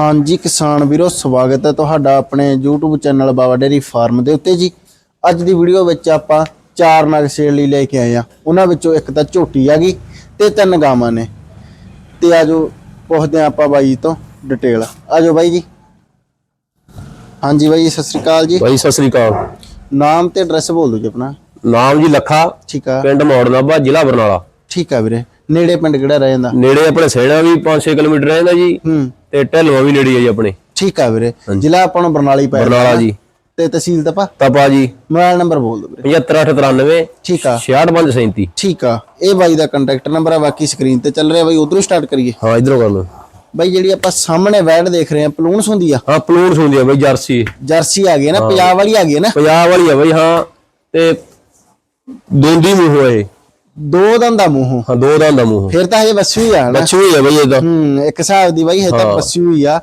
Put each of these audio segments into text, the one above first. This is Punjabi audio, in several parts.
ਹਾਂਜੀ ਕਿਸਾਨ ਵੀਰੋ ਸਵਾਗਤ ਹੈ ਤੁਹਾਡਾ ਆਪਣੇ YouTube channel Baba dairy farm ਦੇ ਉੱਤੇ ਜੀ। ਅੱਜ ਦੀ ਵੀਡੀਓ ਵਿੱਚ ਆਪਾਂ ਚਾਰ ਨਗ ਸੇਲ ਲਈ ਲੈ ਕੇ ਆਏ ਆ ਉਹਨਾਂ ਵਿੱਚੋਂ ਇੱਕ ਤਾਂ ਝੋਟੀ ਆ ਗਈ ਤੇ ਤਿੰਨ ਗਾਵਾਂ ਨੇ। ਤੇ ਆਜੋ ਪੁੱਛਦੇ ਆ ਆਪਾਂ ਬਾਈ ਤੋਂ ਡਿਟੇਲ ਆਜੋ ਬਾਈ ਜੀ। ਹਾਂਜੀ ਬਾਈ ਸਤਿ ਸ੍ਰੀ ਅਕਾਲ ਜੀ। ਬਾਈ ਸਤਿ ਸ੍ਰੀ ਅਕਾਲ। ਨਾਮ ਤੇ ਐਡਰੈਸ ਬੋਲ ਦਿਓ ਜੀ ਆਪਣਾ। ਨਾਮ ਜੀ ਲੱਖਾ ਠੀਕ ਆ। ਪਿੰਡ ਮੌੜ ਨਾਭਾ ਜ਼ਿਲ੍ਹਾ ਬਰਨਾਲਾ। ਠੀਕ ਆ ਵੀਰੇ। ਨੇੜੇ ਪਿੰਡ ਕਿਹੜਾ ਰਹਿ ਜਾਂਦਾ? ਨੇੜੇ ਆਪਣੇ ਸੈਣਾ ਵੀ 5-6 ਕਿਲੋਮੀਟਰ ਰਹਿੰਦਾ ਜੀ ਹੂੰ। ਤੇ ਢਲਵਾ ਵੀ ਨੇੜੇ ਹੈ ਜੀ ਆਪਣੇ। ਠੀਕ ਆ ਵੀਰੇ। ਜ਼ਿਲ੍ਹਾ ਆਪਾਂ ਨੂੰ ਬਰਨਾਲਾ ਪੈ ਜਾਂਦਾ ਬਰਨਾਲਾ ਜੀ। ਤੇ ਤਹਿਸੀਲ ਤਪਾ? ਤਪਾ ਜੀ। ਮੋਬਾਈਲ ਨੰਬਰ ਬੋਲ ਦਿਓ ਵੀਰੇ। 75893 ਠੀਕ ਆ। 6537 ਠੀਕ ਆ। ਇਹ ਬਾਈ ਦਾ ਕੰਟੈਕਟ ਨੰਬਰ ਆ ਬਾਕੀ ਸਕਰੀਨ ਤੇ ਚੱਲ ਰਿਹਾ ਬਾਈ ਉਧਰੋਂ ਸਟਾਰਟ ਕਰੀਏ। ਹਾਂ ਇਧਰੋਂ ਕਰ ਲਓ। ਬਾਈ ਜਿਹੜੀ ਆਪਾਂ ਸਾਹਮਣੇ ਵੈਡ ਦੇਖ ਰਹੇ ਆ ਪਲੂਨਸ ਹੁੰਦੀ ਆ। ਹਾਂ ਪਲੂਨ ਹੁੰਦੀ ਆ ਬਾਈ ਜਰਸੀ। ਜਰਸੀ ਆ ਗਈ ਨਾ ਪੰਜਾਬ ਵਾਲੀ ਆ ਗਈ ਨਾ? ਪੰਜਾਬ ਵਾਲੀ ਆ ਬਾਈ ਹਾਂ। ਤੇ ਦੋਂਦੀ ਮੂੰਹ ਹੋਏ ਦੋ ਦੰਦ ਦਾ ਮੂੰਹ। ਹਾਂ ਦੋ ਦੰਦ ਦਾ ਮੂੰਹ। ਫਿਰ ਤਾਂ ਹਜੇ ਬੱਸੀ ਹੋਈ ਆ ਨਾ। ਹੀ ਆ ਬਾਈ ਇਹਦਾ ਹੂੰ ਇੱਕ ਹਿਸਾਬ ਦੀ ਬਾਈ ਹੈ ਤਾਂ ਹਾਂ। ਬੱਸੀ ਹੋਈ ਆ।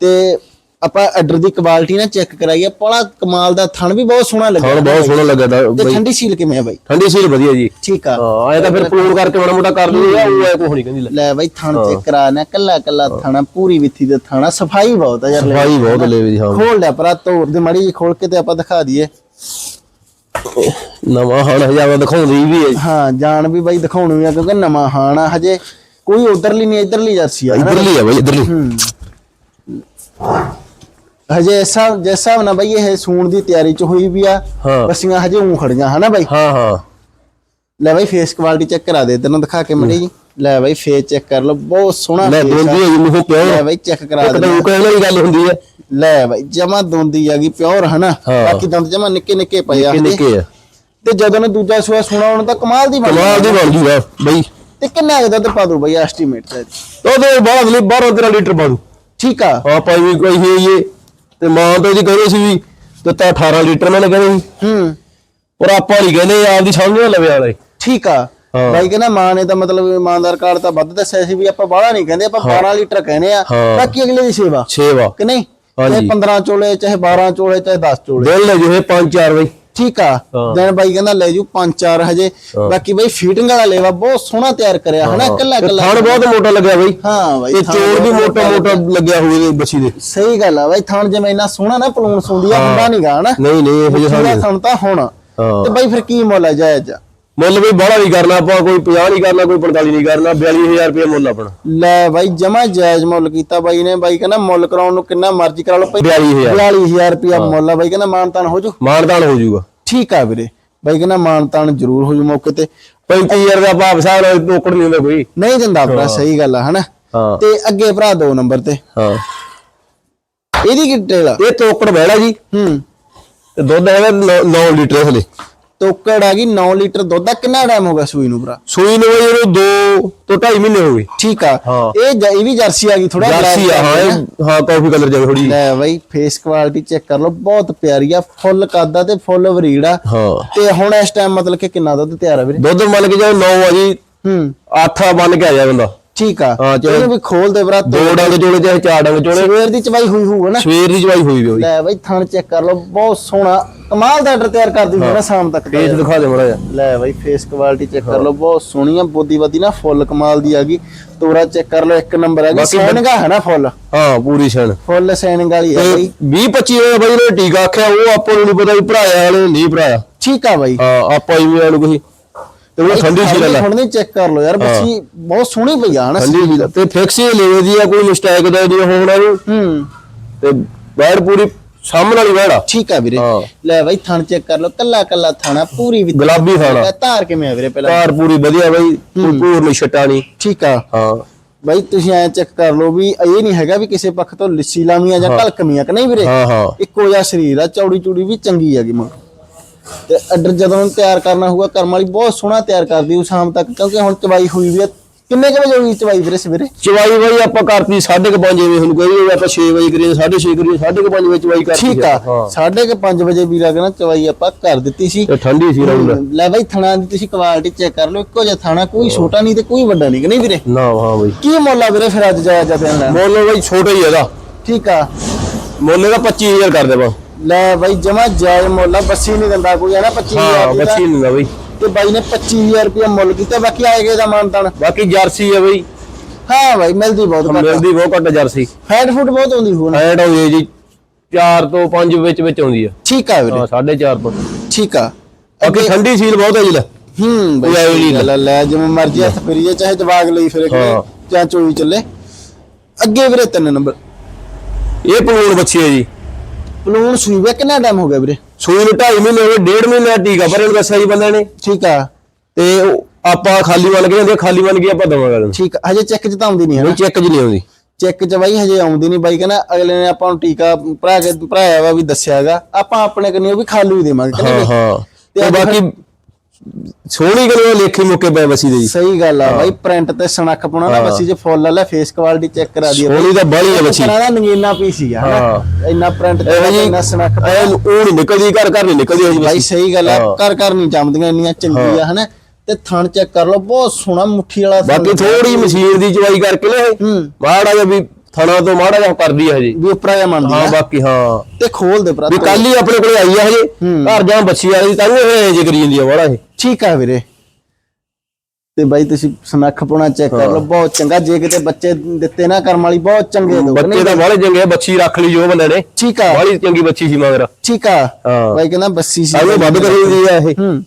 ਤੇ ਆਪਾਂ ਆਰਡਰ ਦੀ ਕੁਆਲਿਟੀ ਨਾ ਚੈੱਕ ਕਰਾਈਏ। ਬੜਾ ਕਮਾਲ ਦਾ ਥਣ ਵੀ ਬਹੁਤ ਸੋਹਣਾ ਲੱਗਾ ਖਾਣ ਬਹੁਤ ਸੋਹਣਾ ਲੱਗਾ ਦਾ ਤੇ ਬਾਈ। ਠੰਡੀ ਸੀਲ ਕਿਵੇਂ ਆ ਬਾਈ? ਠੰਡੀ ਸੀਲ ਵਧੀਆ ਜੀ। ਠੀਕ ਆ। ਹਾਂ ਇਹ ਤਾਂ ਫਿਰ ਪਲੂਨ ਕਰਕੇ ਮਾੜਾ ਮੋਟਾ ਕਰ ਲੂਗਾ ਉਹ ਐ ਕੁਛ ਨਹੀਂ ਕਹਿੰਦੀ ਲੈ। ਲੈ ਬਾਈ ਥਣ ਚੈੱਕ ਕਰਾਣਾ ਕੱਲਾ ਕੱਲਾ ਥਣਾ ਪੂਰੀ ਵਿੱਥੀ ਦੇ ਥਣਾ ਸਫ਼ਾਈ ਬਹੁਤ ਆ ਯਾਰ ਲੈ। ਭਾਈ ਬਹੁਤ ਲੈਵੇ ਦੀ ਹਾਂ। ਖੋਲ ਲਿਆ ਪਰਾ ਤੋੜ ਦੇ ਮੜੀ ਜੀ ਖੋਲ ਕੇ ਤੇ ਆਪਾਂ ਦਿਖਾ ਦਈਏ। ਨਵਾਂ ਹਣ ਹਜਾਵਾ ਦਿਖਾਉਂਦੀ ਵੀ ਹੈ ਹਾਂ ਜਾਣ ਵੀ ਬਾਈ ਦਿਖਾਉਣੀ ਆ ਕਿਉਂਕਿ ਨਵਾਂ ਹਾਣ ਹਜੇ। ਕੋਈ ਉਧਰਲੀ ਨਹੀਂ ਇਧਰਲੀ ਜਰਸੀ ਆ? ਇਧਰਲੀ ਆ ਬਾਈ ਇਧਰਲੀ। ਹਜੇ ਐਸਾ ਜੈਸਾ ਨਾ ਬਾਈ ਇਹ ਸੂਣ ਦੀ ਤਿਆਰੀ ਚ ਹੋਈ ਵੀ ਆ। ਬਸੀਆਂ ਹਜੇ ਉਂ ਖੜੀਆਂ ਹਨਾ ਬਾਈ? ਹਾਂ ਹਾਂ। ਲੈ ਬਾਈ ਫੇਸ ਕੁਆਲਿਟੀ ਚੈੱਕ ਕਰਾ ਦੇ ਤੈਨੂੰ ਦਿਖਾ ਕੇ ਮੜੀ ਜੀ। ਲੈ ਬਾਈ ਫੇਸ ਚੈੱਕ ਕਰ ਲਓ ਬਹੁਤ ਸੋਹਣਾ ਲੈ। ਦੋਂਦੀ ਹੈ ਮੂੰਹ ਕਿਉਂ ਲੈ ਬਾਈ ਚੈੱਕ ਕਰਾ ਇੱਕ ਦੇ ਉਹ ਕਹਿਣ ਵਾਲੀ ਗੱਲ ਹੁੰਦੀ ਹੈ ਲੈ ਬਾਈ ਜਮਾ ਦੋਂਦੀ ਗਈ ਪਿਓਰ ਹਨਾ। ਹਾਂ। ਬਾਕੀ ਦੰਦ ਜਮਾ ਨਿੱਕੇ ਨਿੱਕੇ ਪਏ ਆ। ਨਿੱਕੇ ਆ। ਤੇ ਜਦੋਂ ਨੇ ਦੂਜਾ ਸੂਆ ਸੁਣਾ ਉਹਨਾਂ ਤਾਂ ਕਮਾਲ ਦੀ ਬਣ ਕਮਾਲ ਦੀ ਬਣ ਜੂਗਾ ਬਈ। ਤੇ ਕਿੰਨਾ ਕੁ ਦੁੱਧ ਪਾ ਦੂ ਬਾਈ ਐਸਟੀਮੇਟ ਤੇ ਤੋ ਦੇ ਬਾਅਦ ਲਈ 12 13 ਲੀਟਰ ਬਾਦੂ ਠੀਕ ਆ। ਹਾਂ ਭਾਈ ਵੀ ਕੋਈ ਹੈ ਇਹ ਤੇ ਮਾਂ ਤੋਂ ਜੀ ਕਹਿੰਦੇ ਸੀ ਵੀ ਦਿੱਤਾ 18 ਲੀਟਰ ਮੈਨੇ ਕਹਿੰਦੇ ਸੀ ਹੂੰ। ਪਰ ਆਪਾਂ ਨਹੀਂ ਕਹਿੰਦੇ ਆਪਦੀ ਸਮਝ ਨਾ ਲਵੇ ਵਾਲੇ। ਠੀਕ ਆ। ਹਾਂ। ਬਾਈ ਕਹਿੰਦਾ ਮਾਂ ਨੇ ਤਾਂ ਮਤਲਬ ਇਮਾਨਦਾਰ ਕਾਰਡ ਤਾਂ ਵੱਧ ਦੱਸਿਆ ਸੀ ਵੀ ਆਪਾਂ ਬਾਹਲਾ ਨਹੀਂ ਕਹਿੰਦੇ ਆਪਾਂ 12 ਲੀਟਰ ਕਹਿੰਦੇ ਆ। ਬਾਕੀ ਅਗਲੇ ਦੀ ਸੇਵਾ। 6 ਵਾ ਕਿ ਨਹੀਂ। ਚਾਹੇ 15 ਚੋਲੇ ਚਾਹੇ 12 ਚੋਲੇ ਚਾਹੇ 10 ਚੋਲੇ। ਦਿਲ ਲੈ ਜੋ ਇਹ 5 4 ਬਈ। ਠੀਕ ਆ। ਦਿਨ ਬਾਈ ਕਹਿੰਦਾ ਲੈ ਜੂ 5-4 ਹਜੇ। ਬਾਕੀ ਬਾਈ ਫੀਟਿੰਗ ਵਾਲਾ ਲੇਵਾ ਬਹੁਤ ਸੋਹਣਾ ਤਿਆਰ ਕਰਿਆ ਹਨਾ? ਕੱਲਾ ਕੱਲਾ ਥਣ ਬਹੁਤ ਮੋਟਾ ਲੱਗਿਆ ਬਈ। ਹਾਂ ਬਾਈ ਤੇ ਚੋੜ ਵੀ ਮੋਟਾ ਮੋਟਾ ਲੱਗਿਆ ਹੋਵੇ ਬੱਚੀ ਦੇ। ਸਹੀ ਗੱਲ ਆ ਬਾਈ ਥਣ ਜਿਵੇਂ ਇੰਨਾ ਸੋਹਣਾ ਨਾ ਪਲੂਨ ਸੁੰਦੀ ਆ ਹੁੰਦਾ ਨਹੀਂਗਾ ਹਨਾ? ਨਹੀਂ ਨਹੀਂ ਇਹੋ ਜਿਹਾ ਥਣ ਤਾਂ ਹੋਣਾ ਤੇ ਬਾਈ ਫਿਰ ਕੀ ਮੁੱਲ ਆ ਜਾਇਜ਼? ਆ? ਮੁੱਲ ਵੀ ਬਾਹਲਾ ਨਹੀਂ ਕਰਨਾ ਆਪਾਂ ਕੋਈ 50 ਨਹੀਂ ਕਰਨਾ ਕੋਈ 45 ਨਹੀਂ ਕਰਨਾ 42000 ਰੁਪਏ ਮੁੱਲ ਆਪਣਾ। ਲੈ ਬਾਈ ਜਮਾ ਜਾਇਜ਼ ਮੁੱਲ ਕੀਤਾ ਬਾਈ ਨੇ। ਬਾਈ ਕਹਿੰਦਾ ਮੁੱਲ ਕਰਾਉਣ ਨੂੰ ਕਿੰਨਾ ਮਰਜ਼ੀ ਕਰਾ ਲਓ 42000 42000 ਰੁਪਿਆ ਮੁੱਲ ਆ ਬਾਈ ਕਹਿੰਦਾ ਮਾਨਤਾਨ ਹੋ ਜੂ ਮਾਨਦਾਨ ਹੋ ਜਾਊਗਾ। ਠੀਕ ਆ ਵੀਰੇ। ਬਾਈ ਕਹਿੰਦਾ ਮਾਨਤਾਨ ਜ਼ਰੂਰ ਹੋ ਜੂ ਮੌਕੇ ਤੇ। 35000 ਦਾ ਭਾਵ ਸਾਹਿਬ ਟੋਕੜ ਨਹੀਂ ਹੁੰਦਾ ਕੋਈ। ਨਹੀਂ ਦਿੰਦਾ ਭਰਾ ਸਹੀ ਗੱਲ ਆ ਹਨਾ? ਤੇ ਅੱਗੇ ਭਰਾ ਦੋ ਨੰਬਰ ਤੇ। ਹਾਂ। ਇਹਦੀ ਕੀ ਡਿਟੇਲ ਆ ਇਹ ਤੋਕੜ ਬਹਿੜਾ ਜੀ। ਹੂੰ। ਤੇ ਦੁੱਧ ਹੈਗਾ 9 ਲੀਟਰ ਹਲੇ। ਤੋਕੜ ਆ ਗਈ 9 ਲੀਟਰ ਦੁੱਧ। ਦਾ ਕਿੰਨਾ ਟਾਈਮ ਹੋ ਗਿਆ ਸੂਈ ਨੂੰ ਭਰਾ? ਸੂਈ ਨੂੰ ਇਹਨੂੰ 2 ਤੋਂ 2.5 ਮਹੀਨੇ ਹੋ ਗਏ। ਠੀਕ ਆ। ਇਹ ਜ- ਇਹ ਵੀ ਜਰਸੀ ਆ ਗਈ ਥੋੜਾ ਜਰਸੀ ਆ ਹਾਂ ਇਹ ਹਾਂ ਕਾਫੀ ਕਲਰ ਜਾਵੇ ਥੋੜੀ ਲੈ ਬਾਈ ਫੇਸ ਕੁਆਲਿਟੀ ਚੈੱਕ ਕਰ ਲਓ ਬਹੁਤ ਪਿਆਰੀ ਆ ਫੁੱਲ ਕਾਦਾ ਤੇ ਫੁੱਲ ਵਰੀੜ ਆ। ਹਾਂ। ਤੇ ਹੁਣ ਇਸ ਟਾਈਮ ਮਤਲਬ ਕਿ ਕਿੰਨਾ ਦੁੱਧ ਤਿਆਰ ਆ ਵੀਰੇ? ਦੁੱਧ ਮੰਨ ਕੇ ਜਾਓ 9 ਆ ਜੀ ਹੂੰ। 8 ਬੰਨ ਕੇ ਆ ਜਾ ਬੰਦਾ। ਠੀਕ ਆ। ਹਾਂ, ਚਲੋ। ਵੀ ਖੋਲ ਦੇ ਭਰਾ ਦੋ ਡੰਗ ਚੋਲੇ ਚਾਹੇ ਚਾਰ ਡੰਗ ਚੋਲੇ। ਸਵੇਰ ਦੀ ਚਵਾਈ ਹੋਈ ਹੋਊਗਾ ਨਾ? ਸਵੇਰ ਦੀ ਜਵਾਈ ਹੋਈ ਵੀ ਹੋਈ ਲੈ ਬਾਈ ਥਣ ਚੈੱਕ ਕਰ ਲਓ ਬਹੁਤ ਸੋਹਣਾ ਕਮਾਲ ਦਾ ਆਰਡਰ ਤਿਆਰ ਕਰਦੀ ਹੋਣਾ ਸ਼ਾਮ ਤੱਕ ਫੇਸ ਦਿਖਾ ਦੇ ਮੜਾ ਜਾ ਲੈ ਬਾਈ ਫੇਸ ਕੁਆਲਿਟੀ ਚੈੱਕ ਕਰ ਲਓ ਬਹੁਤ ਸੋਹਣੀ ਆ ਬੋਦੀ ਬਾਦੀ ਨਾ ਫੁੱਲ ਕਮਾਲ ਦੀ ਆ ਗਈ। ਤੋਰਾ ਚੈੱਕ ਕਰ ਲਓ ਇੱਕ ਨੰਬਰ ਆ ਗਈ। ਸੈਨਿੰਗਾ ਹੈ ਨਾ ਫੁੱਲ? ਹਾਂ ਪੂਰੀ ਛਣ ਫੁੱਲ ਸੈਨਿੰਗ ਵਾਲੀ ਆ ਬਾਈ। 20 25 ਦਾ ਬਾਈ ਨੇ ਟੀਕਾ ਆਖਿਆ ਉਹ ਆਪਾਂ ਨੂੰ ਨਹੀਂ ਪਤਾ ਵੀ ਭਰਾਇਆ ਵਾਲੇ ਨਹੀਂ ਭਰਾਇਆ। ਠੀਕ ਆ ਬਾਈ। ਹਾਂ ਆਪਾਂ ਹੀ ਵਾਲੂ ਕੋਈ। ਤੇ ਉਹ ਠੰਡੀ ਸੀ ਲੈ ਹੁਣ ਨਹੀਂ ਚੈੱਕ ਕਰ ਲਓ ਯਾਰ ਬੱਚੀ ਬਹੁਤ ਸੋਹਣੀ ਪਈ ਆ ਹਨਾ? ਠੰਡੀ ਸੀ ਤੇ ਫਿਕਸ ਹੀ ਲੈਵੇ ਦੀ ਆ ਕੋਈ ਮਿਸਟੇਕ ਦਾ ਨਹੀਂ ਹੋਣਾ ਨੂੰ ਹੂੰ। ਤੇ ਬੈੜ ਪੂਰੀ ਸਾਹਮਣੇ ਵਾਲੀ ਬੈੜਾ ਠੀਕ ਆ ਵੀਰੇ। ਲੈ ਬਾਈ ਥਣ ਚੈੱਕ ਕਰ ਲਓ ਕੱਲਾ ਕੱਲਾ ਥਾਣਾ ਪੂਰੀ ਵੀ ਗੁਲਾਬੀ ਖਾਣਾ ਧਾਰ ਕਿਵੇਂ ਆ ਵੀਰੇ ਪਹਿਲਾਂ? ਕਾਰ ਪੂਰੀ ਵਧੀਆ ਬਾਈ ਕੋਈ ਪੂਰ ਨਹੀਂ ਛਟਾ ਨਹੀਂ। ਠੀਕ ਆ। ਹਾਂ। ਬਾਈ ਤੁਸੀਂ ਐ ਚੈੱਕ ਕਰ ਲਓ ਵੀ ਇਹ ਨਹੀਂ ਹੈਗਾ ਵੀ ਕਿਸੇ ਪੱਖ ਤੋਂ ਲਿੱਸੀ ਲਾਵੀਆਂ ਜਾਂ ਕਲਕਮੀਆਂ ਕਿ ਨਹੀਂ ਵੀਰੇ? ਹਾਂ ਹਾਂ। ਇੱਕੋ ਜਿਹਾ ਸਰੀਰ ਆ ਚੌੜੀ ਚੂੜੀ ਵੀ ਚੰਗੀ ਹੈਗੀ ਮਗਰ। ਤੇ ਅੱਡਰ ਜਦੋਂ ਤਿਆਰ ਕਰਨਾ ਹੋਊਗਾ ਕਰਮ ਵਾਲੀ ਬਹੁਤ ਸੋਹਣਾ ਤਿਆਰ ਕਰਦੀ ਉਹ ਸ਼ਾਮ ਤੱਕ ਕਿਉਂਕਿ ਹੁਣ ਚਵਾਈ ਹੋਈ ਵੀ ਆ। ਕਿੰਨੇ ਕੁ ਵਜੇ ਹੋਈ ਚਵਾਈ ਵੀਰੇ ਸਵੇਰੇ? ਚਵਾਈ ਬਾਈ ਆਪਾਂ ਕਰਤੀ 5:30 ਵਜੇ ਹੁਣ ਕੋਈ ਆਪਾਂ 6 ਵਜੇ ਕਰੀਏ 6:30 ਕਰੀਏ 5:30 ਵਜੇ ਚਵਾਈ ਕਰਤੀ ਠੀਕ ਆ ਹਾਂ। ਸਾਢੇ ਕੁ ਪੰਜ ਵਜੇ ਵੀਰਾ ਕਹਿੰਦਾ ਚਵਾਈ ਆਪਾਂ ਕਰ ਦਿੱਤੀ ਸੀ। ਤੇ ਠੰਡੀ ਸੀ ਰਾਉਂਡ ਲੈ ਬਾਈ ਥਣਾ ਦੀ ਤੁਸੀਂ ਕੁਆਲਿਟੀ ਚੈੱਕ ਕਰ ਲਓ ਇੱਕੋ ਜਿਹਾ ਥਾਣਾ ਕੋਈ ਛੋਟਾ ਨਹੀਂ ਤੇ ਕੋਈ ਵੱਡਾ ਨਹੀਂ ਕਿ ਨਹੀਂ ਵੀਰੇ? ਨਾ ਹਾਂ ਬਾਈ। ਕੀ ਮੁੱਲ ਵੀਰੇ ਫਿਰ ਅੱਜ ਜਾਇਆ ਜਾਂਦੇ ਲੈ ਮੁੱਲ ਬਾਈ ਛੋਟਾ ਹੀ ਇਹਦਾ। ਠੀਕ ਆ। ਮੁੱਲ ਦਾ 25000 ਕਰ ਦੇ ਬਾ ਲੈ ਬਾਈ ਜਮਾ ਜਾਇਜ਼ ਮੁੱਲ ਬੱਸੀ ਨਹੀਂ ਦਿੰਦਾ ਕੋਈ ਹੈ ਨਾ 25000 ਹਾਂ ਤਾਂ। ਬੱਚੀ ਨਹੀਂ ਦਾ ਬਾਈ। ਤੇ ਬਾਈ ਨੇ 25000 ਰੁਪਏ ਮੁੱਲ ਕੀਤਾ ਬਾਕੀ ਆਏਗਾ ਦਾ ਮਾਨਤਾਨ। ਬਾਕੀ ਜਰਸੀ ਆ ਬਾਈ। ਹਾਂ ਬਾਈ ਮਿਲਦੀ ਬਹੁਤ ਘੱਟ ਮਿਲਦੀ ਬਹੁਤ ਘੱਟ ਜਰਸੀ। ਫੈਟ ਫੂਡ ਬਹੁਤ ਆਉਂਦੀ ਹੁਣ। ਐਡ ਹੈ ਜੀ 4 ਤੋਂ 5 ਵਿੱਚ ਵਿੱਚ ਆਉਂਦੀ ਆ। ਠੀਕ ਆ ਵੀਰੇ। ਹਾਂ 4.5 ਤੋਂ। ਠੀਕ ਆ। ਅੱਗੇ ਠੰਡੀ ਸੀਲ ਬਹੁਤ ਹੈ ਜੀ ਲੈ। ਹੂੰ ਬਈ ਲੈ ਗੱਲ ਆ, ਲੈ ਜਿਵੇਂ ਮਰਜ਼ੀ ਹੱਥ ਫਰੀਏ ਚਾਹੇ ਜਵਾਗ ਲਈ ਫਿਰੇ ਹਾਂ। ਜਾਂ ਚੋਈ ਚੱਲੇ। ਅੱਗੇ ਵੀਰੇ ਤਿੰਨ ਨੰਬਰ। ਇਹ ਪਲੂਣ ਬੱਚੀ ਹੈ ਜੀ। ਪਲੂਣ ਸੂਈ ਵੇ ਕਿੰਨਾ ਟਾਈਮ ਹੋ ਗਿਆ ਵੀਰੇ? ਸੂਈ ਨੂੰ 2.5 ਮਹੀਨੇ ਹੋ ਗਏ ਡੇਢ ਮਹੀਨੇ ਦਾ ਟੀਕਾ ਪਰ ਇਹਨੂੰ ਦੱਸਿਆ ਜੀ ਬੰਦੇ ਨੇ। ਠੀਕ ਆ। ਤੇ ਉਹ ਆਪਾਂ ਖਾਲੀ ਮੰਨ ਕੇ ਜਾਂਦੇ ਖਾਲੀ ਮੰਨ ਕੇ ਆਪਾਂ ਦਵਾਂਗੇ ਇਹਨੂੰ ਠੀਕ ਆ। ਹਜੇ ਚੈੱਕ ਚ ਤਾਂ ਆਉਂਦੀ ਨਹੀਂ ਹੈ ਨਹੀਂ ਚੈੱਕ ਜੀ ਨਹੀਂ ਆਉਂਦੀ। ਚੈੱਕ ਚ ਬਾਈ ਹਜੇ ਆਉਂਦੀ ਨਹੀਂ ਬਾਈ ਕਹਿੰਦਾ ਅਗਲੇ ਨੇ ਆਪਾਂ ਨੂੰ ਟੀਕਾ ਭਰਾ ਕੇ ਭਰਾਇਆ ਵਾ ਵੀ ਦੱਸਿਆਗਾ ਆਪਾਂ ਆਪਣੇ ਕੰਨੀ ਉਹ ਵੀ ਖਾਲੂ ਹੀ ਦੇਵਾਂਗੇ ਕਿ ਨਹੀਂ ਹਾਂ। ਤੇ ਤੇ ਬਾਕੀ ਸੋਹਣੀ ਗੱਲ ਲੇਖੀ ਮੁੱਕੇ ਪਏ ਬਸੀ ਦੇ ਜੀ। ਸਹੀ ਗੱਲ ਆ ਬਾਈ ਪ੍ਰਿੰਟ ਤੇ ਸਨੱਖ ਪਾਉਣਾ ਨਾ ਹਾਂ। ਬੱਸੀ ਚ ਫੁੱਲ ਲੈ ਫੇਸ ਕੁਆਲਿਟੀ ਚੈੱਕ ਕਰਾ ਦੀ ਸੋਹਣੀ ਤਾਂ ਬਾਹਲੀ ਆ ਬੱਚੀ ਦਾ ਨਗੀਨਾ ਪੀਸ ਹੀ ਆ ਹਾਂ। ਇੰਨਾ ਪ੍ਰਿੰਟ ਤੇ ਜੀ ਇੰਨਾ ਸਨੱਖ ਐ ਉਹ ਨਹੀਂ ਨਿਕਲਦੀ ਘਰ ਘਰ ਨਹੀਂ ਨਿਕਲਦੀ ਬਾਈ ਸਹੀ ਗੱਲ ਆ ਹਾਂ। ਘਰ ਘਰ ਨਹੀਂ ਜੰਮਦੀਆਂ ਇੰਨੀਆਂ ਚੰਗੀ ਆ ਹਨਾ? ਤੇ ਥਣ ਚੈੱਕ ਕਰ ਲਓ ਬਹੁਤ ਸੋਹਣਾ ਮੁੱਠੀ ਵਾਲਾ ਬਾਕੀ ਥੋੜੀ ਮਸ਼ੀਨ ਦੀ ਚਵਾਈ ਕਰਕੇ ਨਾ ਹੂੰ। ਮਾੜਾ ਜਿਹਾ ਵੀ ਥਣਾ ਤੋਂ ਮਾੜਾ ਜਿਹਾ ਕਰਦੀ ਹੈ ਹਜੇ ਵੀ ਉਪਰਾ ਜਿਹਾ ਮੰਨਦੀ ਹਾਂ ਬਾਕੀ ਹਾਂ। ਤੇ ਖੋਲ ਦੇ ਭਰਾ ਵੀ ਕੱਲ ਹੀ ਆਪਣੇ ਕੋਲੇ ਆਈ ਆ ਹਜੇ ਹੂੰ। ਘਰ ਜਾਂ ਬੱਚੀ ਵਾਲੀ ਤਾਂ ਇਹ ਜੇ ਕਰੀ ਜਾਂਦੀ ਆ ਵਾਲਾ ਇਹ। ਠੀਕ ਆ ਵੀਰੇ। ਤੇ ਬਾਈ ਤੁਸੀਂ ਸਨੱਖ ਪਾਉਣਾ ਚੈੱਕ ਕਰ ਲਓ ਬਹੁਤ ਚੰਗਾ ਜੇ ਕਿਤੇ ਬੱਚੇ ਦਿੱਤੇ ਨਾ ਕਰਮ ਵਾਲੀ ਬਹੁਤ ਚੰਗੇ ਦੋ। ਬੱਚੇ ਤਾਂ ਵਾਲੇ ਚੰਗੇ ਬੱਚੀ ਰੱਖ ਲਈ ਜੋ ਬੰਦੇ ਨੇ। ਠੀਕ ਆ। ਵਾਲੀ ਚੰਗੀ ਬੱਚੀ ਸੀ ਮਗਰ। ਠੀਕ ਆ। ਬਾਈ ਕਹਿੰਦਾ ਬੱਸੀ ਸੀ। ਆਵੇਂ ਵੱਧ ਕਰੀ ਹੁੰਦੀ ਆ ਇਹ। ਹੂੰ।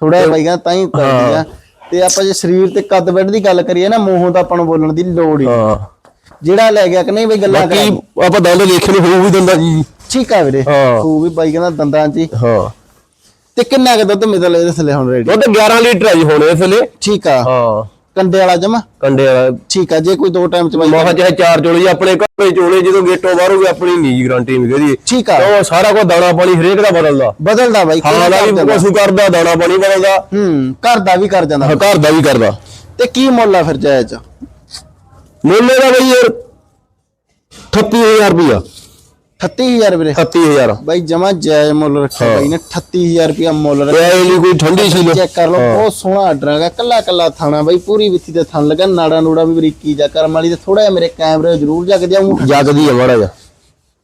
ਥੋੜਾ ਬਾਈ ਕਹਿੰਦਾ ਤਾਂ ਹੀ ਕਰਦੀ ਆ। ਤੇ ਆਪਾਂ ਜੇ ਸਰੀਰ ਤੇ ਕੱਦ ਬੈੱਡ ਦੀ ਗੱਲ ਕਰੀਏ ਨਾ ਮੂੰਹੋਂ ਤਾਂ ਆਪਾਂ ਨੂੰ ਬੋਲਣ ਦੀ ਲੋੜ ਹੀ ਜਿਹੜਾ ਲੈ ਗਿਆ ਕਿ ਨਹੀਂ ਬਈ ਗੱਲਾਂ ਕਰਾਂ ਆਪਾਂ ਦੰਦ ਦੇਖੇ ਨੂੰ ਹੋਊ ਵੀ ਦੰਦਾ ਜੀ ਠੀਕ ਆ ਵੀਰੇ। ਹਾਂ। ਉਹ ਵੀ ਬਾਈ ਕਹਿੰਦਾ ਦੰਦਾਂ 'ਚ ਹੀ। ਹਾਂ ਤੇ ਕਿੰਨਾ ਕੁ ਦੁੱਧ ਮਿਲਦਾ ਇਹਦੇ ਥੱਲੇ ਹੁਣ ਰੈਡੀ ਦੁੱਧ 11 ਲੀਟਰ ਆ ਜੀ ਹੁਣ ਇਹ ਥੱਲੇ ਠੀਕ ਆ। ਹਾਂ। ਕੰਡੇ ਵਾਲਾ ਜਮਾ? ਕੰਡੇ ਵਾਲਾ। ਠੀਕ ਆ ਜੇ ਕੋਈ ਦੋ ਟਾਈਮ ਚ ਬਾਈ ਮੋਹਾ ਚਾਹੇ ਚਾਰ ਚੋਲੇ ਜੀ ਆਪਣੇ ਘਰੇ ਚੋਲੇ ਜਦੋਂ ਗੇਟੋਂ ਬਾਹਰੋਂ ਆਪਣੀ ਨਹੀਂ ਗਾਰੰਟੀ ਵੀ ਕਹਦੀ ਠੀਕ ਆ। ਉਹ ਸਾਰਾ ਕੁਝ ਦਾਣਾ ਪਾਣੀ ਹਰੇਕ ਦਾ ਬਦਲਦਾ। ਬਦਲਦਾ ਬਾਈ ਖਾਣਾ ਦਾ ਵੀ। ਪਸ਼ੂ ਕਰਦਾ ਦਾਣਾ ਪਾਣੀ ਬਦਲਦਾ। ਹੂੰ ਘਰ ਦਾ ਵੀ ਕਰ ਜਾਂਦਾ। ਹਾਂ, ਘਰ ਦਾ ਵੀ ਕਰਦਾ। ਤੇ ਕੀ ਮੁੱਲ ਆ ਫਿਰ ਜਾਇਜ਼? ਮੁੱਲੇ ਦਾ ਬਈ ਯਾਰ 38000 ਰੁਪਇਆ 38000 ਵੀਰੇ। 38000 ਬਾਈ ਜਮਾ ਜਾਇਜ਼ ਮੁੱਲ ਰੱਖਿਆ ਬਾਈ ਨੇ 38000 ਰੁਪਿਆ ਮੁੱਲ ਰੱਖਿਆ। ਇਹ ਨਹੀਂ ਕੋਈ ਠੰਡੀ ਸੀ ਚੈੱਕ ਕਰ ਲਓ ਬਹੁਤ ਸੋਹਣਾ ਆਰਡਰ ਹੈਗਾ ਕੱਲਾ ਕੱਲਾ ਥਾਣਾ ਬਾਈ ਪੂਰੀ ਵਿੱਥੀ ਤੇ ਥਣ ਲੱਗਾ ਨਾੜਾ ਨੂੜਾ ਵੀ ਬਰੀਕੀ ਜਾ ਕਰਮ ਵਾਲੀ ਤੇ ਥੋੜਾ ਜਿਹਾ ਮੇਰੇ ਕੈਮਰੇ ਜ਼ਰੂਰ ਜਗ ਜਾਊ ਜਗਦੀ ਆ ਮਾੜਾ ਜਿਹਾ।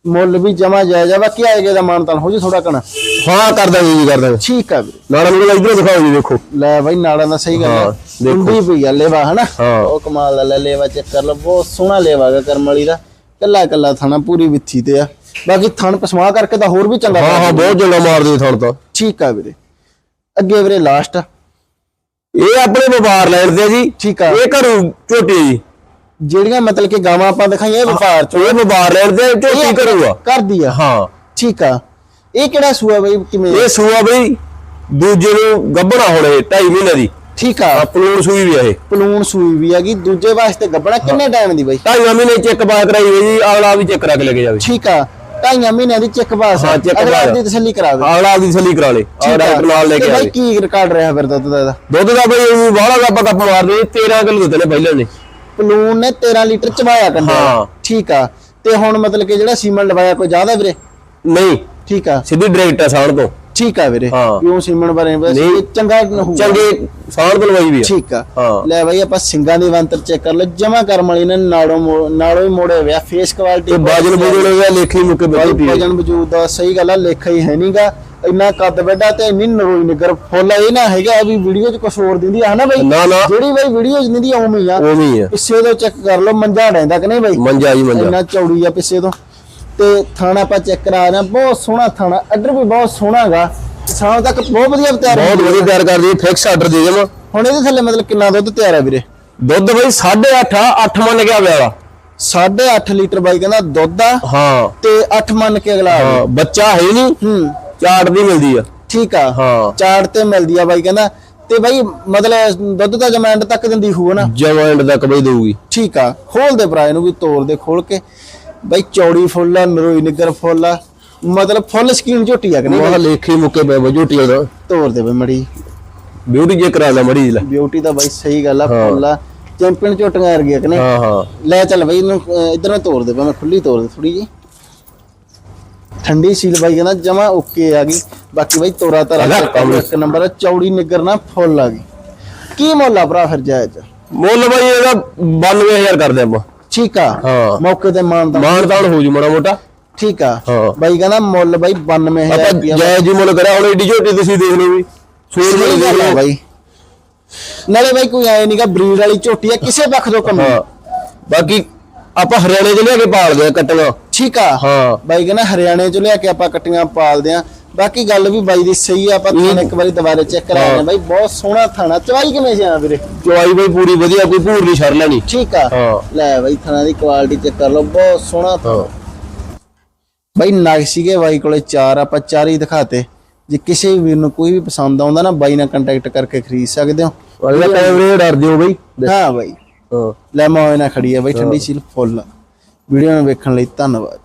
ਮੁੱਲ ਵੀ ਜਮਾ ਜਾਇਜ਼ ਆ ਬਾਕੀ ਆਏਗੇ ਦਾ ਮਾਨਤਾਨ ਹੋ ਜੀ ਥੋੜਾ ਕਣਾ। ਹਾਂ ਕਰਦਾ ਜੀ ਕਰਦਾ ਠੀਕ ਆ ਵੀਰੇ। ਨਾਲਾ ਨੂੰ ਇਧਰੋਂ ਦਿਖਾਓ ਜੀ ਦੇਖੋ। ਲੈ ਬਾਈ ਨਾੜਾਂ ਦਾ ਸਹੀ ਗੱਲ ਹਾਂ, ਦੇਖੋ। ਪਈ ਆ ਲੇਵਾ ਹਨਾ। ਉਹ ਕਮਾਲ ਦਾ ਲੇਵਾ ਚੈੱਕ ਕਰ ਲਓ ਬਹੁਤ ਸੋਹਣਾ ਲੇਵਾ ਹੈਗਾ ਕਰਮ ਵਾਲੀ ਦਾ। ਕੱਲਾ ਕੱਲਾ ਥਾਣਾ ਪੂਰੀ ਵਿੱਥੀ ਤੇ ਆ। ਬਾਕੀ ਥਣ ਪਸਮਾ ਕਰਕੇ ਤਾਂ ਹੋਰ ਵੀ ਚੰਗਾ ਹਾਂ ਹਾਂ ਬਹੁਤ ਚੰਗਾ ਮਾਰਦੇ ਥਣ ਤਾਂ। ਠੀਕ ਆ ਵੀਰੇ। ਅੱਗੇ ਵੀਰੇ ਲਾਸਟ ਇਹ ਆਪਣੇ ਵਪਾਰ ਲੈਣ ਆ ਜੀ। ਠੀਕ ਆ। ਇਹ ਘਰੋਂ ਝੋਟੀ ਜੀ। ਜਿਹੜੀਆਂ ਮਤਲਬ ਕਿ ਗਾਵਾਂ ਆਪਾਂ ਦਿਖਾਈਆਂ ਇਹ ਵਪਾਰ ਚ। ਇਹ ਵਪਾਰ ਲੈਣ ਤੇ ਝੋਟੀ ਕਰੂਗਾ ਕਰਦੀ ਆ। ਹਾਂ। ਠੀਕ ਆ। ਇਹ ਕਿਹੜਾ ਸੂਆ ਬਈ ਕਿਵੇਂ? ਇਹ ਸੂਆ ਬਈ ਦੂਜੇ ਨੂੰ ਗੱਭਣਾ ਹੋਣੇ 2.5 ਮਹੀਨੇ ਦੀ। ਠੀਕ ਆ। ਆਪਣੂਨ ਸੂਈ ਵੀ ਆ ਇਹ। ਪਲੂਣ ਸੂਈ ਵੀ ਹੈਗੀ। ਦੂਜੇ ਵਾਸਤੇ ਗੱਬਣਾ ਕਿੰਨੇ ਟਾਈਮ ਦੀ ਬਈ? 2.5 ਮਹੀਨੇ ਚੈੱਕ ਪਾ ਕਰਾਈ ਹੋਈ ਜੀ ਅਗਲਾ ਵੀ ਚੈੱਕ ਕਰਾ ਕੇ ਲੈ ਕੇ ਜਾਵੇ। ਠੀਕ ਆ। ਢਾਈਆਂ ਮਹੀਨਿਆਂ ਦੀ ਚੈੱਕ ਪਾਸ ਹਾਂ, ਅਗਲਾ pass। ਦੀ ਤਸੱਲੀ ਕਰਾਵੇ ਅਗਲਾ ਦੀ ਸਲੀ ਕਰਾ ਲੇ। ਆ। ਡਾਕਟਰ ਨਾਲ ਲੈ ਕੇ ਬਾਈ ਆਵੇ। ਕੀ ਰਿਕਾਰਡ ਰਿਹਾ ਫਿਰ ਦੁੱਧ ਦਾ ਇਹਦਾ? ਦੁੱਧ ਦਾ ਬਈ ਬਾਹਲਾ ਦਾ ਆਪਾਂ ਕੱਪ ਮਾਰਦੇ 13 ਕਿਲੋ ਦੁੱਧ ਨੇ ਪਹਿਲਾਂ ਨੇ ਪਲੂਣ ਨੇ 13 ਲੀਟਰ ਚਵਾਇਆ ਕੰਡੇ ਹਾਂ। ਠੀਕ ਆ। ਤੇ ਹੁਣ ਮਤਲਬ ਕਿ ਜਿਹੜਾ ਸੀਮਨ ਲਵਾਇਆ ਕੋਈ ਜ਼ਿਆਦਾ ਵੀਰੇ? ਨਹੀਂ। ਠੀਕ ਆ। ਸਿੱਧੀ ਡਾਇਰੈਕਟ ਆ ਸਾਣ ਤੋਂ। ਠੀਕ ਆ ਵੀਰੇ। ਹਾਂ। ਕਿਉਂ ਸੀਮਨ ਬਾਰੇ ਬਸ ਨਹੀਂ। ਇਹ ਚੰਗਾ ਹੋਊਗਾ। ਚੰਗੇ ਸਾਣ ਤੋਂ ਲਵਾਈ ਵੀ ਆ। ਠੀਕ ਆ। ਹਾਂ। ਲੈ ਬਾਈ ਆਪਾਂ ਸਿੰਗਾਂ ਦੀ ਵੰਤਰ ਚੈੱਕ ਕਰ ਲਓ। ਜਮਾ ਕਰਮ ਵਾਲੀ ਨੇ ਨਾੜੋਂ ਮੋ- ਹੀ ਮੋੜੇ ਹੋਇਆ ਫੇਸ ਕੁਆਲਿਟੀ ਤੇ ਬਾਜਨ ਬੁਜਣ ਹੋਇਆ ਲੇਖੀ ਮੁੱਕੇ ਬਾਈ ਬੱਤੀ ਵਜਨ ਵਜੂਦ ਦਾ ਸਹੀ ਗੱਲ ਆ ਲੇਖਾ ਹੀ ਹੈ ਨਹੀਂਗਾ ਇੰਨਾ ਕੱਦ ਵੱਡਾ ਤੇ ਇੰਨੀ ਨਰੋਈ ਨਿਗਰ। ਫੁੱਲ ਇਹ ਨਾ ਹੈਗਾ ਵੀ ਵੀਡੀਓ 'ਚ ਕੁਝ ਹੋਰ ਦਿੰਦੀ ਆ ਹਨਾ ਬਾਈ? ਨਾ ਨਾ। ਜਿਹੜੀ ਬਾਈ ਵੀਡੀਓ 'ਚ ਦਿੰਦੀ ਆ ਉਵੇਂ ਹੀ ਆ। ਉਵੇਂ ਹੀ ਆ। ਪਿੱਛੇ ਤੋਂ ਚੈੱਕ ਕਰ ਲਓ ਮੰਜਾ ਡੈਂਦਾ ਕਿ ਨਹੀਂ ਬਾਈ? ਮੰਜਾ ਜੀ ਮੰਜਾ ਇੰਨਾ ਚੌੜੀ ਆ ਪਿੱਛੇ ਤੋਂ। ਤੇ ਥਾਣਾ ਆਪਾਂ ਚੈੱਕ ਕਰਾ ਰਹੇ ਹਾਂ। ਬਹੁਤ ਸੋਹਣਾ ਥਾਣਾ ਅੱਡਰ ਵੀ ਬਹੁਤ ਸੋਹਣਾ ਹੈਗਾ ਸ਼ਾਮ ਤੱਕ ਬਹੁਤ ਵਧੀਆ ਤਿਆਰ ਬਹੁਤ। ਵਧੀਆ ਤਿਆਰ ਕਰਦੀ ਫਿਕਸ ਆਰਡਰ ਦੇ ਦੇਵਾਂ। ਹੁਣ ਇਹਦੇ ਥੱਲੇ ਮਤਲਬ ਕਿੰਨਾ ਦੁੱਧ ਤਿਆਰ ਹੈ ਵੀਰੇ? ਦੁੱਧ ਬਈ 8.5 ਆ 8 ਮੰਨ ਗਿਆ ਵਾਲਾ। 8.5 ਲੀਟਰ ਬਾਈ ਕਹਿੰਦਾ ਦੁੱਧ ਆ ਹਾਂ। ਤੇ 8 ਮੰਨ ਕੇ ਅਗਲਾ ਹਾਂ ਬੱਚਾ ਹੈ ਨਹੀਂ। ਹੂੰ। ਚਾਟ ਦੀ ਮਿਲਦੀ ਆ। ਠੀਕ ਆ। ਹਾਂ। ਚਾਰ ਤੇ ਮਿਲਦੀ ਆ ਬਾਈ ਕਹਿੰਦਾ। ਤੇ ਬਾਈ ਮਤਲਬ ਦੁੱਧ ਤਾਂ ਜਮੈਂਡ ਤੱਕ ਦਿੰਦੀ ਹੋਊ ਨਾ। ਜਮਾਇੰਡ ਤੱਕ ਬਈ ਦਊਗੀ। ਠੀਕ ਆ। ਖੋਲ ਦੇ ਭਰਾ ਇਹਨੂੰ ਵੀ ਤੋੜ ਦੇ ਖੋਲ ਕੇ। ਬਾਈ ਚੌੜੀ ਫੁੱਲ ਆ ਨਰੋਈ ਨਿੱਗਰ ਫੁੱਲ ਆ। ਮਤਲਬ ਫੁੱਲ ਸਕੀਨ ਝੋਟੀ ਆ ਕਿ ਨਹੀਂ ਉਹ ਲੇਖੀ ਮੁੱਕੇ ਪੈ ਝੋਟੀ ਦਾ। ਤੋੜ ਦੇ ਬਈ ਮੜੀ। ਬਿਊਟੀ ਜੇ ਕਰਾ ਲਾ ਮੜੀ ਲੈ। ਬਿਊਟੀ ਤਾਂ ਬਾਈ ਸਹੀ ਗੱਲ ਆ। ਫੁੱਲ ਆ। ਚੈਂਪੀਅਨ ਝੋਟੀਆਂ ਵਰਗੀਆਂ ਕਿ ਨਹੀਂ? ਹਾਂ ਹਾਂ। ਲੈ ਚੱਲ ਬਈ ਇਹਨੂੰ ਅਹ, ਇੱਧਰ ਤੋੜ ਦੇ ਮੈਂ ਖੁੱਲੀ ਤੋੜ ਦੇ ਥੋੜੀ ਜੀ ਠੰਡੀ ਸੀਲ ਬਾਈ ਕਹਿੰਦਾ ਜਮਾ ਓਕੇ ਆ ਗਈ। ਬਾਕੀ ਬਾਈ ਤੋਰਾ ਤਾਰਾ ਇੱਕ ਨੰਬਰ ਆ, ਚੌੜੀ ਨਿੱਗਰ ਨਾ ਫੁੱਲ ਆ ਗਈ। ਕੀ ਮੁੱਲ ਆ ਭਰਾ ਫਿਰ ਜਾਇਜ਼? ਮੁੱਲ ਬਈ ਇਹਦਾ 92000 ਕਰਦੇ ਆਪਾਂ। ਠੀਕ ਆ। ਹਾਂ। ਮੌਕੇ ਤੇ ਮਾਨ ਤਾਂ ਮਾਨ ਤਾਨ ਹੋ ਜੂ ਮਾੜਾ ਮੋਟਾ। ਠੀਕ ਆ। ਹਾਂ। ਬਾਈ ਕਹਿੰਦਾ ਮੁੱਲ ਬਾਈ 92000 ਆਪਾਂ ਰੁਪਇਆ। ਜੈ ਜੀ ਮੁੱਲ ਕਰਿਆ ਹੁਣ ਏਡੀ ਝੋਟੀ ਤੁਸੀਂ ਦੇਖ ਲਓ ਵੀ। ਸੂਰ ਸਹੀ ਮੁੱਲ ਦੇਖ ਗੱਲ ਆ ਲਓ। ਬਾਈ। ਨਾਲੇ ਬਾਈ ਕੋਈ ਆਏ ਨਹੀਂਗਾ ਬਰੀਡ ਵਾਲੀ ਝੋਟੀ ਆ ਕਿਸੇ ਪੱਖ ਤੋਂ ਕੰਮ ਹਾਂ। ਬਾਕੀ ਆਪਾਂ ਹਰਿਆਣੇ ਦੇ ਲਿਆ ਕੇ ਪਾਲਦੇ ਆ ਕੱਟੀਆਂ। ਠੀਕ ਆ। ਹਾਂ। ਬਾਈ ਕਹਿੰਦਾ ਹਰਿਆਣੇ ਚੋਂ ਲਿਆ ਕੇ ਆਪਾਂ ਕੱਟੀਆਂ ਪਾਲਦੇ ਆ। ਬਾਕੀ ਗੱਲ ਵੀ ਬਾਈ ਦੀ ਸਹੀ ਆ ਆਪਾਂ ਤੁਹਾਨੂੰ ਇੱਕ ਵਾਰੀ ਦੁਬਾਰਾ ਚੈੱਕ ਕਰਾਉਂਦੇ ਆ ਬਾਈ ਬਹੁਤ ਸੋਹਣਾ ਥਾਣਾ। ਚਵਾਈ ਕਿਵੇਂ ਜਿਆ ਵੀਰੇ? ਚਵਾਈ ਬਈ ਪੂਰੀ ਵਧੀਆ ਕੋਈ ਭੂਰ ਨਹੀਂ ਛੜ ਲੈਣੀ। ਠੀਕ ਆ। ਲੈ ਬਾਈ ਥਾਣਾ ਦੀ ਕੁਆਲਿਟੀ ਚੈੱਕ ਕਰ ਲਓ ਬਹੁਤ ਸੋਹਣਾ ਥਾਂ ਹਾਂ। ਬਾਈ ਨਗ ਸੀਗੇ ਬਾਈ ਕੋਲੇ ਚਾਰ ਆਪਾਂ ਚਾਰ ਹੀ ਦਿਖਾਤੇ। ਜੇ ਕਿਸੇ ਵੀ ਵੀਰ ਨੂੰ ਕੋਈ ਵੀ ਪਸੰਦ ਆਉਂਦਾ ਨਾ ਬਾਈ ਨਾਲ ਕੰਟੈਕਟ ਕਰਕੇ ਖਰੀਦ ਸਕਦੇ ਹੋ। ਅਗਲਾ ਕੈਮਰੇ ਡਰ ਦਿਓ ਬਈ। ਹਾਂ ਬਾਈ। ਲੈ ਮੋਏ ਨਾਲ ਖੜੀ ਆ ਬਾਈ ਠੰਡੀ ਸੀਲ ਫੁੱਲ। ਵੀਡੀਓ ਨੂੰ ਵੇਖਣ ਲਈ ਧੰਨਵਾਦ